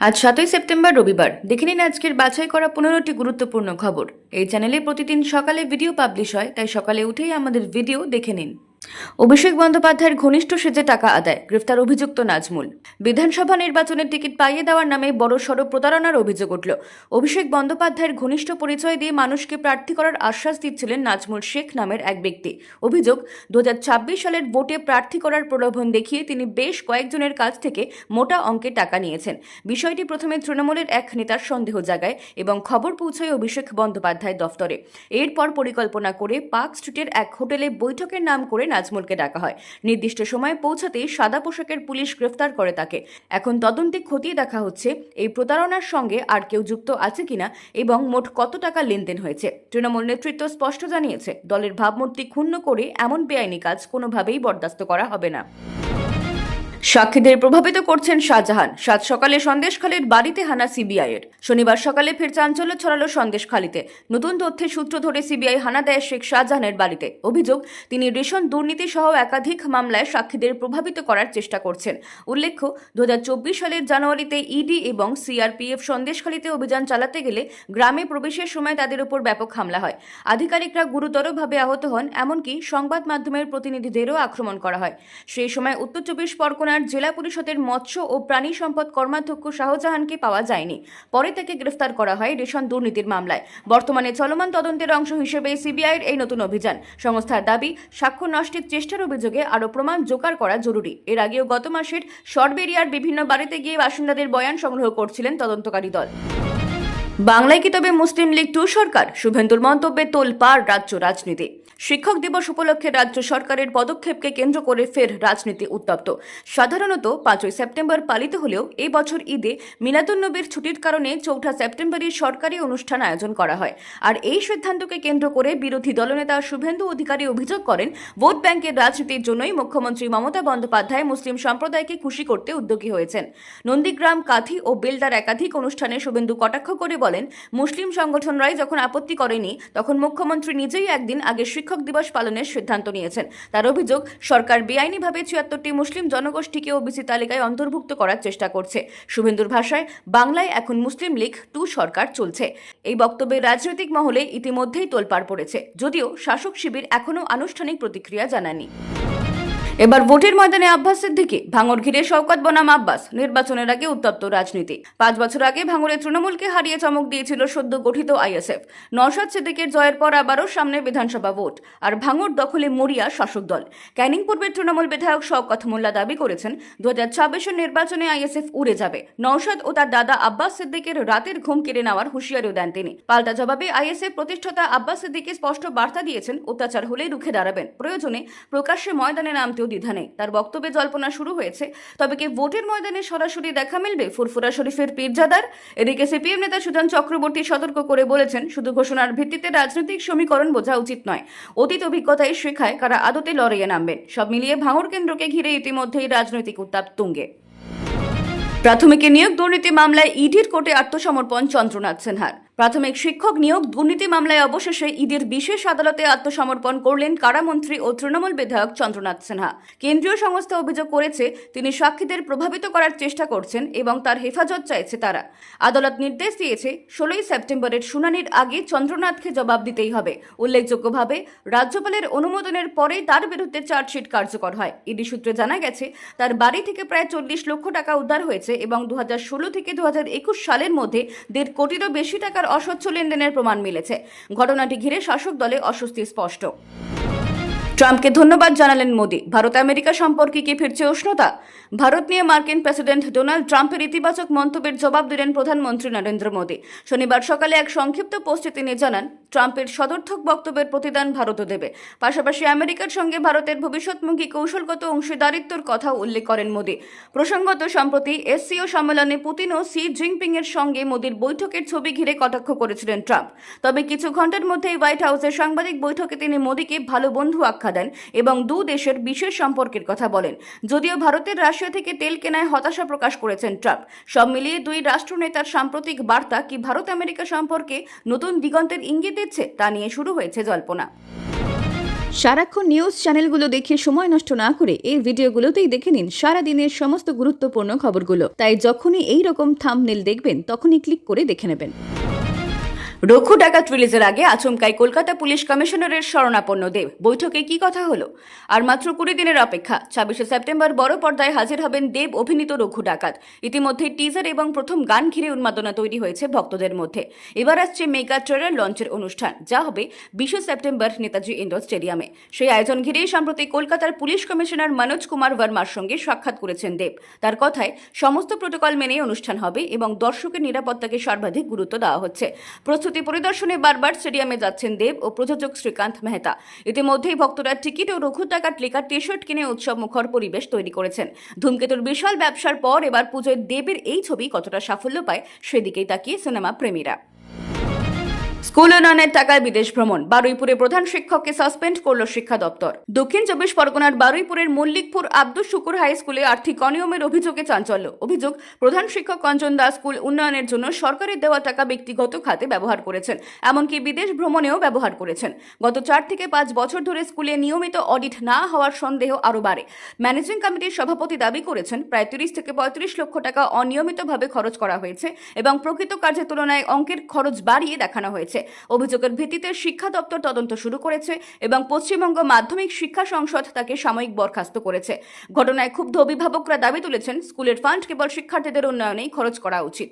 আজ সাতই সেপ্টেম্বর, রবিবার। দেখে নিন আজকের বাছাই করা পনেরোটি গুরুত্বপূর্ণ খবর। এই চ্যানেলে প্রতিদিন সকালে ভিডিও পাবলিশ হয়, তাই সকালে উঠেই আমাদের ভিডিও দেখে নিন। অভিষেক বন্দ্যোপাধ্যায়ের ঘনিষ্ঠ সেজে টাকা আদায়, গ্রেফতার অভিযুক্ত নাজমুল। বিধানসভা নির্বাচনের টিকিট পাইয়ে দেওয়ার নামে বড় সড় প্রতারণার অভিযোগ উঠল। অভিষেক বন্দ্যোপাধ্যায়ের ঘনিষ্ঠ পরিচয় দিয়ে মানুষকে প্রার্থী করার আশ্বাস দিচ্ছিলেন নাজমুল শেখ নামের এক ব্যক্তি। অভিযোগ, দুহাজার ছাব্বিশ সালের ভোটে প্রার্থী করার প্রলোভন দেখিয়ে তিনি বেশ কয়েকজনের কাছ থেকে মোটা অঙ্কে টাকা নিয়েছেন। বিষয়টি প্রথমে তৃণমূলের এক নেতার সন্দেহ জাগায় এবং খবর পৌঁছয় অভিষেক বন্দ্যোপাধ্যায় দফতরে। এরপর পরিকল্পনা করে পার্ক স্ট্রিটের এক হোটেলে বৈঠকের নাম করে নাজমুলকে ডাকা হয়। নির্দিষ্ট সময়ে পৌঁছাতেই সাদা পোশাকের পুলিশ গ্রেফতার করে তাকে। এখন তদন্তে খতিয়ে দেখা হচ্ছে, এই প্রতারণার সঙ্গে আর কেউ যুক্ত আছে কিনা এবং মোট কত টাকা লেনদেন হয়েছে? তৃণমূল নেতৃত্ব স্পষ্ট জানিয়েছে, দলের ভাবমূর্তি ক্ষুণ্ণ করে এমন বেআইনি কাজ কোনোভাবেই বরদাস্ত করা হবে না। সাক্ষীদের প্রভাবিত করছেন শাহজাহান। সাত সকালে সন্দেশখালীর বাড়িতে হানা সিবিআইয়ের। শনিবার সকালে ফের চাঞ্চল্য ছড়ালো সন্দেশখালীতে। নতুন তথ্যের সূত্র ধরে সিবিআই হানা দেয় শেখ শাহজাহানের বাড়িতে। অভিযোগ, তিনি রেশন দুর্নীতি সহ একাধিক মামলায় সাক্ষীদের প্রভাবিত করার চেষ্টা করছেন। উল্লেখ্য, দুহাজার চব্বিশ সালের জানুয়ারিতে ইডি এবং সিআরপিএফ সন্দেশখালীতে অভিযান চালাতে গেলে গ্রামে প্রবেশের সময় তাদের উপর ব্যাপক হামলা হয়। আধিকারিকরা গুরুতরভাবে আহত হন, এমনকি সংবাদ মাধ্যমের প্রতিনিধিদেরও আক্রমণ করা হয়। সেই সময় উত্তর চব্বিশ পরগনার জেলা পরিষদের মৎস্য ও প্রাণী সম্পদ কর্মাধ্যক্ষ শাহজাহানকে পাওয়া যায়নি। পরে তাকে গ্রেফতার করা হয় রেশন দুর্নীতির মামলায়। বর্তমানে চলমান তদন্তের অংশ হিসেবে সিবিআইয়ের এই নতুন অভিযান। সংস্থার দাবি, সাক্ষ্য নষ্টের চেষ্টার অভিযোগে আরও প্রমাণ জোগাড় করা জরুরি। এর আগেও গত মাসের সরবেরিয়ার বিভিন্ন বাড়িতে গিয়ে বাসিন্দাদের বয়ান সংগ্রহ করছিলেন তদন্তকারী দল। বাংলায় কি তবে মুসলিম লীগ টু সরকার? শুভেন্দুর মন্তব্যে তোলপাড় রাজ্য রাজনীতি। শিক্ষক দিবস উপলক্ষে রাজ্য সরকারের পদক্ষেপকে কেন্দ্র করে ফের রাজনীতি উত্তপ্ত। সাধারণত পাঁচই সেপ্টেম্বর পালিত হলেও এই বছর ঈদে মিলাদুন্নবীর ছুটির কারণে চৌঠা সেপ্টেম্বরই সরকারি অনুষ্ঠান আয়োজন করা হয়। আর এই সিদ্ধান্তকে কেন্দ্র করে বিরোধী দলনেতা শুভেন্দু অধিকারী অভিযোগ করেন, ভোট ব্যাংকের রাজনীতির জন্যই মুখ্যমন্ত্রী মমতা বন্দ্যোপাধ্যায় মুসলিম সম্প্রদায়কে খুশি করতে উদ্যোগী হয়েছেন। নন্দীগ্রাম, কাথি ও বেলদার একাধিক অনুষ্ঠানে শুভেন্দু কটাক্ষ করে বলেন, মুসলিম সংগঠনরাই যখন আপত্তি করেনি, তখন মুখ্যমন্ত্রী নিজেই একদিন আগে শিক্ষক দিবস পালনের সিদ্ধান্ত নিয়েছেন। তার অভিযোগ, সরকার বেআইনিভাবে ছিয়াত্তরটি মুসলিম জনগোষ্ঠীকে ওবিসি তালিকায় অন্তর্ভুক্ত করার চেষ্টা করছে। শুভেন্দুর ভাষায়, বাংলায় এখন মুসলিম লীগ টু সরকার চলছে। এই বক্তব্যে রাজনৈতিক মহলে ইতিমধ্যেই তোলপাড় পড়েছে। যদিও শাসক শিবির এখনও আনুষ্ঠানিক প্রতিক্রিয়া জানায়নি। এবার ভোটের ময়দানে আব্বাস সিদ্দিকি ভাঙর ঘিরে শওকত বনাম আব্বাস, নির্বাচনের আগে উত্তপ্ত রাজনীতি। পাঁচ বছর আগে ভাঙরে তৃণমূলকে হারিয়ে চমক দিয়েছিল সদ্য গঠিত আইএসএফ। নওশাদ সিদ্দিকের জয়ের পর আবারও সামনে বিধানসভা ভোট, আর ভাঙর দখলে মরিয়া শাসক দল। ক্যানিং পূর্বের তৃণমূল বিধায়ক শওকত মোল্লা দাবি করেছেন দু হাজার ছাব্বিশের নির্বাচনে আইএসএফ উড়ে যাবে। নওশাদ ও তার দাদা আব্বাস সিদ্দিকের রাতের ঘুম কেড়ে নেওয়ার হুঁশিয়ারিও দেন তিনি। পাল্টা জবাবে আইএসএফ প্রতিষ্ঠাতা আব্বাস সিদ্দিকে স্পষ্ট বার্তা দিয়েছেন, অত্যাচার হলে রুখে দাঁড়াবেন। প্রয়োজনে প্রকাশ্যে ময়দানে নামতেও দ্বিধা নেই। তার বক্তব্যে জল্পনা শুরু হয়েছে। তবে কি ভোটের ময়দানে সরাসরি দেখা মিলবে? ফুরফুরা শরীফের পীরজাদার? এদিকে সিপিএম নেতা সুজন চক্রবর্তী সতর্ক করে বলেছেন, শুধু ঘোষণার ভিত্তিতে রাজনৈতিক সমীকরণ বোঝা উচিত নয়। অতীত অভিজ্ঞতায় শেখায় কারা আদতে লড়াইয়ে নামবেন। সব মিলিয়ে ভাঙর কেন্দ্রকে ঘিরে ইতিমধ্যেই রাজনৈতিক উত্তাপ তুঙ্গে। প্রাথমিকে নিয়োগ দুর্নীতি মামলায় ইডির কোর্টে আত্মসমর্পণ চন্দ্রনাথ সিনহার। প্রাথমিক শিক্ষক নিয়োগ, দুর্নীতি মামলায় অবশেষে ঈদের বিশেষ আদালতে আত্মসমর্পণ করলেন কারামন্ত্রী ও তৃণমূল বিধায়ক চন্দ্রনাথ সিনহা। কেন্দ্রীয় সংস্থা অভিযোগ করেছে, তিনি সাক্ষীদের প্রভাবিত করার চেষ্টা করছেন এবং তার হেফাজত চাইছে তারা। আদালত নির্দেশ দিয়েছে, ষোলোই সেপ্টেম্বরের শুনানির আগে চন্দ্রনাথকে জবাব দিতেই হবে। উল্লেখযোগ্যভাবে, রাজ্যপালের অনুমোদনের পরেই তার বিরুদ্ধে চার্জশিট কার্যকর হয়। ইডি সূত্রে জানা গেছে, তার বাড়ি থেকে প্রায় চল্লিশ লক্ষ টাকা উদ্ধার হয়েছে এবং দু হাজার ষোলো থেকে দু হাজার একুশ সালের মধ্যে দেড় কোটিরও বেশি টাকার অস্বচ্ছ লেনদেনের প্রমাণ মিলেছে। ঘটনাটি ঘিরে শাসক দলে অস্বস্তি স্পষ্ট। ট্রাম্পকে ধন্যবাদ জানালেন মোদী। ভারত আমেরিকা সম্পর্কে কি ফিরছে উষ্ণতা? ভারত নিয়ে মার্কিন প্রেসিডেন্ট ডোনাল্ড ট্রাম্পের ইতিবাচক মন্তব্যের জবাব দিলেন প্রধানমন্ত্রী নরেন্দ্র মোদী। শনিবার সকালে এক সংক্ষিপ্ত পোস্টে তিনি জানান ট্রাম্পের সদর্থক বক্তব্যের প্রতিদান ভারতও দেবে। পাশাপাশি আমেরিকার সঙ্গে ভারতের ভবিষ্যৎমুখী কৌশলগত অংশীদারিত্বর কথা উল্লেখ করেন মোদী। প্রসঙ্গত, সম্প্রতি এসসিও সম্মেলনে পুতিন ও সি জিনপিং এর সঙ্গে মোদীর বৈঠকের ছবি ঘিরে কটাক্ষ করেছিলেন ট্রাম্প। তবে কিছু ঘণ্টার মধ্যেই হোয়াইট হাউসের সাংবাদিক বৈঠকে তিনি মোদীকে ভালো বন্ধু আখ্যা দেন এবং দু দেশের বিশেষ সম্পর্কের কথা বলেন। যদিও ভারতের রাশিয়া থেকে তেল কেনায় হতাশা প্রকাশ করেছেন ট্রাম্প। সব মিলিয়ে দুই রাষ্ট্রনেতার সাম্প্রতিক বার্তা কি ভারত আমেরিকা সম্পর্কে নতুন দিগন্তের ইঙ্গিত দিচ্ছে, তা নিয়ে শুরু হয়েছে জল্পনা। সারাক্ষণ নিউজ চ্যানেলগুলো দেখে সময় নষ্ট না করে এই ভিডিওগুলোতেই দেখে নিন সারা দিনের সমস্ত গুরুত্বপূর্ণ খবরগুলো। তাই যখনই এই রকম থামনেল দেখবেন, তখনই ক্লিক করে দেখে নেবেন। রঘু ডাকাত রিলিজের আগে আচমকাই কলকাতা পুলিশ কমিশনারের শরণাপন্ন দেব। বৈঠকে কি কথা হলো? আর মাত্র কুড়ি দিনের অপেক্ষা, ছাব্বিশে সেপ্টেম্বর বড় পর্দায় হাজির হবেন দেব অভিনীত রঘু ডাকাত। ইতিমধ্যে টিজার এবং প্রথম গান ঘিরে উন্মাদনা তৈরি হয়েছে ভক্তদের মধ্যে। এবার আসছে মেগা ট্রেলার লঞ্চের অনুষ্ঠান, যা হবে বিশে সেপ্টেম্বর নেতাজি ইন্ডোর স্টেডিয়ামে। সেই আয়োজন ঘিরেই সম্প্রতি কলকাতার পুলিশ কমিশনার মনোজ কুমার বর্মার সঙ্গে সাক্ষাৎ করেছেন দেব। তার কথায়, সমস্ত প্রোটোকল মেনে অনুষ্ঠান হবে এবং দর্শকের নিরাপত্তাকে সর্বাধিক গুরুত্ব দেওয়া হচ্ছে। প্রস্তুতি পরিদর্শনে বারবার স্টেডিয়ামে যাচ্ছেন দেব ও প্রযোজক শ্রীকান্ত মেহতা। ইতিমধ্যেই ভক্তরা টিকিট ও রঘু টাকার লেখা টি শার্ট কিনে উৎসব মুখর পরিবেশ তৈরি করেছেন। ধূমকেতুর বিশাল ব্যবসার পর এবার পুজোয় দেবের এই ছবি কতটা সাফল্য পায় সেদিকেই তাকিয়ে সিনেমা প্রেমীরা। স্কুল উন্নয়নের টাকায় বিদেশ ভ্রমণ। বারুইপুরে প্রধান শিক্ষককে সাসপেন্ড করল শিক্ষা দপ্তর। দক্ষিণ চব্বিশ পরগনার বারুইপুরের মল্লিকপুর আব্দুল শুকুর হাই স্কুলে আর্থিক অনিয়মের অভিযোগে চাঞ্চল্য। অভিযোগ, প্রধান শিক্ষক কঞ্চন দাস স্কুল উন্নয়নের জন্য সরকারের দেওয়া টাকা ব্যক্তিগত খাতে ব্যবহার করেছেন, এমনকি বিদেশ ভ্রমণেও ব্যবহার করেছেন। গত চার থেকে পাঁচ বছর ধরে স্কুলে নিয়মিত অডিট না হওয়ার সন্দেহ আরও বাড়ে। ম্যানেজিং কমিটির সভাপতি দাবি করেছেন, প্রায় তিরিশ থেকে পঁয়ত্রিশ লক্ষ টাকা অনিয়মিতভাবে খরচ করা হয়েছে এবং প্রকৃত কার্যের তুলনায় অঙ্কের খরচ বাড়িয়ে দেখানো হয়েছে। অভিযোগের ভিত্তিতে শিক্ষা দপ্তর তদন্ত শুরু করেছে এবং পশ্চিমবঙ্গ মাধ্যমিক শিক্ষা সংসদ তাকে সাময়িক বরখাস্ত করেছে। ঘটনায় ক্ষুব্ধ অভিভাবকরা দাবি তুলেছেন, স্কুলের ফান্ড কেবল শিক্ষার্থীদের উন্নয়নেই খরচ করা উচিত।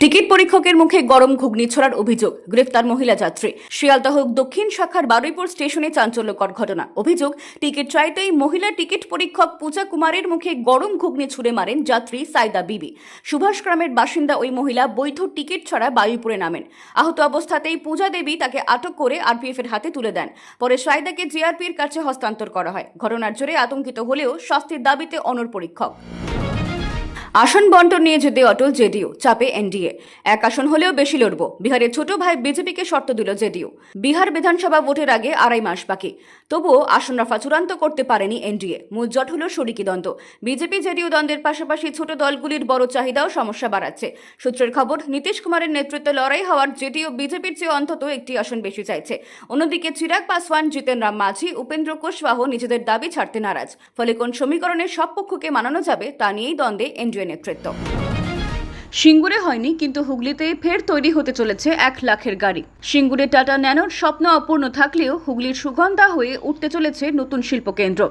টিকিট পরীক্ষকের মুখে গরম ঘুগনি ছড়ার অভিযোগ, গ্রেফতার মহিলা যাত্রী। শিয়ালদহ দক্ষিণ শাখার বারুইপুর স্টেশনে চাঞ্চল্যকর ঘটনা। অভিযোগ, টিকিট চাইতেই মহিলা টিকিট পরীক্ষক পূজা কুমারের মুখে গরম ঘুগনি ছুড়ে মারেন যাত্রী সাইদা বিবি। সুভাষগ্রামের বাসিন্দা ওই মহিলা বৈধ টিকিট ছাড়া বারুইপুরে নামেন। আহত অবস্থাতেই পূজা দেবী তাকে আটক করে আরপিএফ এর হাতে তুলে দেন। পরে সাইদাকে জিআরপির কাছে হস্তান্তর করা হয়। ঘটনার জেরে আতঙ্কিত হলেও শাস্তির দাবিতে অনর পরীক্ষক। আসন বন্টন নিয়ে যেতে অটল জেডিইউ, চাপে এনডিএ। এক আসন হলেও বেশি লড়ব। বিহারের ছোট ভাই বিজেপিকে শর্ত দিল জেডিইউ। বিহার বিধানসভা ভোটের আগে আড়াই মাস বাকি। তবুও আসন রফা চূড়ান্ত করতে পারেনি এনডিএ। মূল জট হল শরিকি দ্বন্দ্ব। বিজেপি জেডিইউ দ্বন্দ্বের পাশাপাশি ছোট দলগুলির বড় চাহিদাও সমস্যা বাড়াচ্ছে। সূত্রের খবর, নীতিশ কুমারের নেতৃত্বে লড়াই হওয়ার জেডিইউ বিজেপির চেয়ে অন্তত একটি আসন বেশি চাইছে। অন্যদিকে চিরাগ পাসওয়ান, জিতেন রাম মাঝি, উপেন্দ্র কুশওয়াহ নিজেদের দাবি ছাড়তে নারাজ। ফলে কোন সমীকরণে সব পক্ষকে মানানো যাবে তা নিয়েই দ্বন্দ্বে এনডিএ নেতৃত্ব। সিঙ্গুরে হয়নি, কিন্তু হুগলিতে ফের তৈরি হতে চলেছে এক লাখের গাড়ি। সিঙ্গুরে টাটা ন্যানোর স্বপ্ন অপূর্ণ থাকলেও হুগলির সুগন্ধা হয়ে উঠতে চলেছে নতুন শিল্পকেন্দ্র।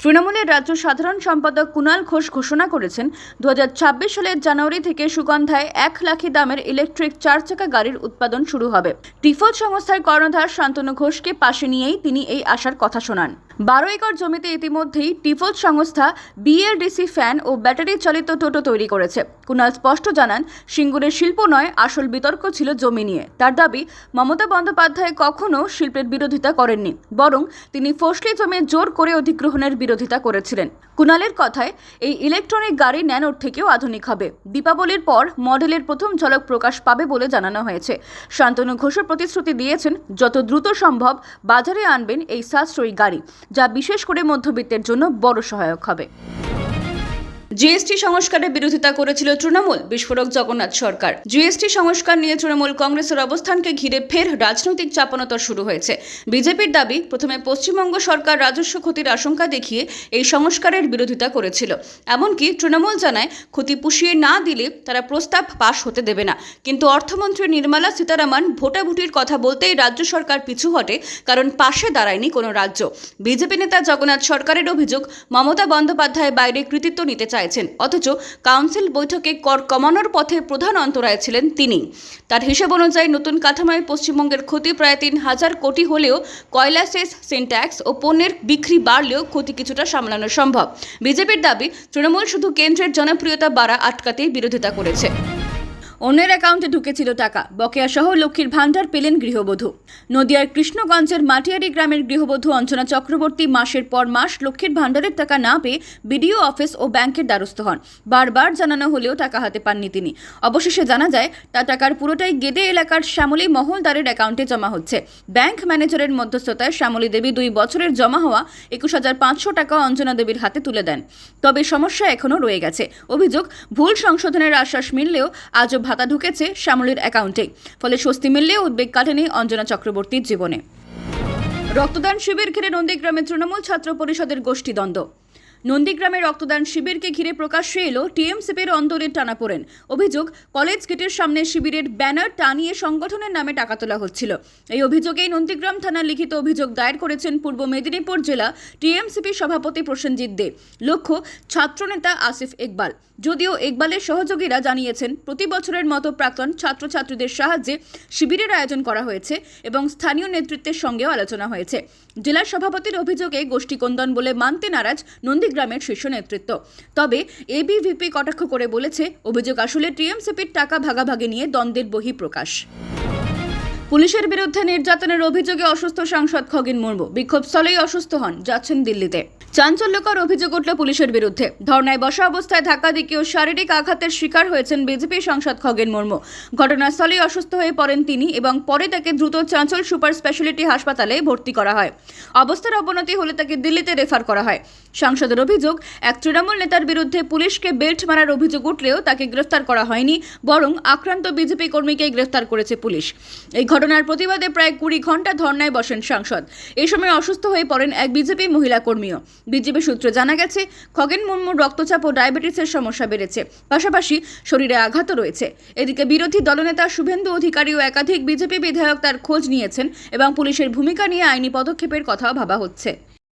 তৃণমূলের রাজ্য সাধারণ সম্পাদক কুণাল ঘোষ ঘোষণা করেছেন, দুহাজার ছাব্বিশ সালের জানুয়ারি থেকে সুগন্ধায় এক লাখি দামের ইলেকট্রিক চার চাকা গাড়ির উৎপাদন শুরু হবে। টিফল সংস্থার কর্ণধার শান্তনু ঘোষকে পাশে নিয়েই তিনি এই আশার কথা শোনান। বারো একর জমিতে ইতিমধ্যেই টিফল সংস্থা বিএলডিসি ফ্যান ও ব্যাটারি চালিত টোটো তৈরি করেছে। কুণাল স্পষ্ট জানান, সিঙ্গুরের শিল্প নয়, আসল বিতর্ক ছিল জমি নিয়ে। তার দাবি, মমতা বন্দ্যোপাধ্যায় কখনো শিল্পের বিরোধিতা করেননি, বরং তিনি ফসলি জমি জোর করে অধিগ্রহণের বিরোধিতা করেছিলেন। কুণালের কথায়, এই ইলেকট্রনিক গাড়ি ন্যানোর থেকেও আধুনিক হবে। দীপাবলির পর মডেলের প্রথম ঝলক প্রকাশ পাবে বলে জানানো হয়েছে। শান্তনু ঘোষের প্রতিশ্রুতি দিয়েছেন, যত দ্রুত সম্ভব বাজারে আনবেন এই সাশ্রয়ী গাড়ি। যা বিশেষ করে মধ্যবিত্তের জন্য বড় সহায়ক হবে। জিএসটি সংস্কারের বিরোধিতা করেছিল তৃণমূল, বিস্ফোরক জগন্নাথ সরকার। জিএসটি সংস্কার নিয়ে তৃণমূল কংগ্রেসের অবস্থানকে ঘিরে ফের রাজনৈতিক চাপানোতর শুরু হয়েছে। বিজেপির দাবি, প্রথমে পশ্চিমবঙ্গ সরকার রাজস্ব ক্ষতির আশঙ্কা দেখিয়ে এই সংস্কারের বিরোধিতা করেছিল। এমনকি তৃণমূল জানায়, ক্ষতি পুষিয়ে না দিলে তারা প্রস্তাব পাশ হতে দেবে না। কিন্তু অর্থমন্ত্রী নির্মলা সীতারামন ভোটাভুটির কথা বলতেই রাজ্য সরকার পিছু হটে, কারণ পাশে দাঁড়ায়নি কোনো রাজ্য। বিজেপি নেতা জগন্নাথ সরকারের অভিযোগ, মমতা বন্দ্যোপাধ্যায় বাইরে কৃতিত্ব নিতে চাইছেন অথচ কাউন্সিল বৈঠকে কর কমানোর পথে প্রধান অন্তরায় ছিলেন তিনি। তার হিসাব অনুযায়ী নতুন কাঠামোয় পশ্চিমবঙ্গের ক্ষতি প্রায় তিন হাজার কোটি হলেও কয়লা সেস সিনট্যাক্স ও পণ্যের বিক্রি বাড়লেও ক্ষতি কিছুটা সামলানো সম্ভব। বিজেপির দাবি, তৃণমূল শুধু কেন্দ্রের জনপ্রিয়তা বাড়া আটকাতেই বিরোধিতা করেছে। অন্যের অ্যাকাউন্টে ঢুকেছিল টাকা। বকেয়া সহ লক্ষ্মীর ভাণ্ডার পেলেন গৃহবধূ। নদিয়ার কৃষ্ণগঞ্জের মাটিয়ারি গ্রামের গৃহবধূ অঞ্চনা চক্রবর্তী মাসের পর মাস লক্ষ্মীর ভাণ্ডারের টাকা না পেয়ে বিডিও অফিস ও ব্যাংকের দ্বারস্থ হন। বারবার জানানো হলেও টাকা হাতে পাননি তিনি। অবশেষে জানা যায় তার টাকার পুরোটাই গেদে এলাকার শ্যামলী মহলদারের অ্যাকাউন্টে জমা হচ্ছে। ব্যাংক ম্যানেজারের মধ্যস্থতায় শ্যামলী দেবী দুই বছরের জমা হওয়া একুশ হাজার পাঁচশো টাকা অঞ্জনা দেবীর হাতে তুলে দেন। তবে সমস্যা এখনও রয়ে গেছে। অভিযোগ, ভুল সংশোধনের আশ্বাস মিললেও আজও ভাতা ঢুকেছে শ্যামলীর অ্যাকাউন্টে। ফলে স্বস্তি মিললে উদ্বেগ কাটেনি অঞ্জনা চক্রবর্তীর জীবনে। রক্তদান শিবির ঘিরে নন্দীগ্রামে তৃণমূল ছাত্র পরিষদের গোষ্ঠীদ্বন্দ্ব। নন্দীগ্রামে রক্তদান শিবিরকে ঘিরে প্রকাশ্যে এলো টিএমসিপির অন্দরের টানাপোড়েন অভিযোগ, কলেজ গেটের সামনে শিবিরের ব্যানার টানিয়ে সংগঠনের নামে টাকা তোলা হচ্ছিল। এই অভিযোগেই নন্দীগ্রাম থানার লিখিত অভিযোগ দায়ের করেছেন পূর্ব মেদিনীপুর জেলা টিএমসিপি সভাপতি প্রসেনজিৎ দে। লক্ষ্য, ছাত্রনেতা আসিফ ইকবাল। যদিও ইকবালের সহযোগীরা জানিয়েছেন, প্রতি বছরের মতো প্রাক্তন ছাত্রছাত্রীদের সাহায্যে শিবিরের আয়োজন করা হয়েছে এবং স্থানীয় নেতৃত্বের সঙ্গেও আলোচনা হয়েছে। জেলার সভাপতির অভিযোগে গোষ্ঠীকন্দন বলে মানতে নারাজ নন্দীগ্রামের শীর্ষ নেতৃত্ব। তবে এবিভিপি কটাক্ষ করে বলেছে, অভিযোগ আসলে টিএমসিপির টাকা ভাগাভাগি নিয়ে দ্বন্দ্বের বহিঃপ্রকাশ। পুলিশের বিরুদ্ধে নির্যাতনের অভিযোগে অসুস্থ সাংসদ খগেন মুর্মু বিক্ষোভস্থলেই অসুস্থ হন, যাচ্ছেন দিল্লিতে। চাঞ্চল্যকর অভিযোগ উঠল পুলিশের বিরুদ্ধে। ধর্নায় বসা অবস্থায় ধাক্কা দিকে ও শারীরিক আঘাতের শিকার হয়েছেন বিজেপি সাংসদ খগেন মুর্মু। ঘটনাস্থলেই অসুস্থ হয়ে পড়েন তিনি এবং পরে তাকে দ্রুত চাঞ্চল সুপার স্পেশালিটি হাসপাতালে ভর্তি করা হয়। অবস্থার অবনতি হলে তাকে দিল্লিতে রেফার করা হয়। সাংসদের অভিযোগ, এক তৃণমূল নেতার বিরুদ্ধে পুলিশকে বেল্ট মারার অভিযোগ উঠলেও তাকে গ্রেফতার করা হয়নি, বরং আক্রান্ত বিজেপি কর্মীকেই গ্রেফতার করেছে পুলিশ। এই ঘটনার প্রতিবাদে প্রায় কুড়ি ঘণ্টা ধর্নায় বসেন সাংসদ। এই সময় অসুস্থ হয়ে পড়েন এক বিজেপি মহিলা কর্মীও। বিজেপি সূত্রে জানা গেছে, খগেন মুর্মুর রক্তচাপ ও ডায়াবেটিসের সমস্যা বেড়েছে। পাশাপাশি শরীরে আঘাতও রয়েছে। এদিকে বিরোধী দলনেতা শুভেন্দু অধিকারী ও একাধিক বিজেপি বিধায়ক তার খোঁজ নিয়েছেন এবং পুলিশের ভূমিকা নিয়ে আইনি পদক্ষেপের কথাও ভাবা হচ্ছে।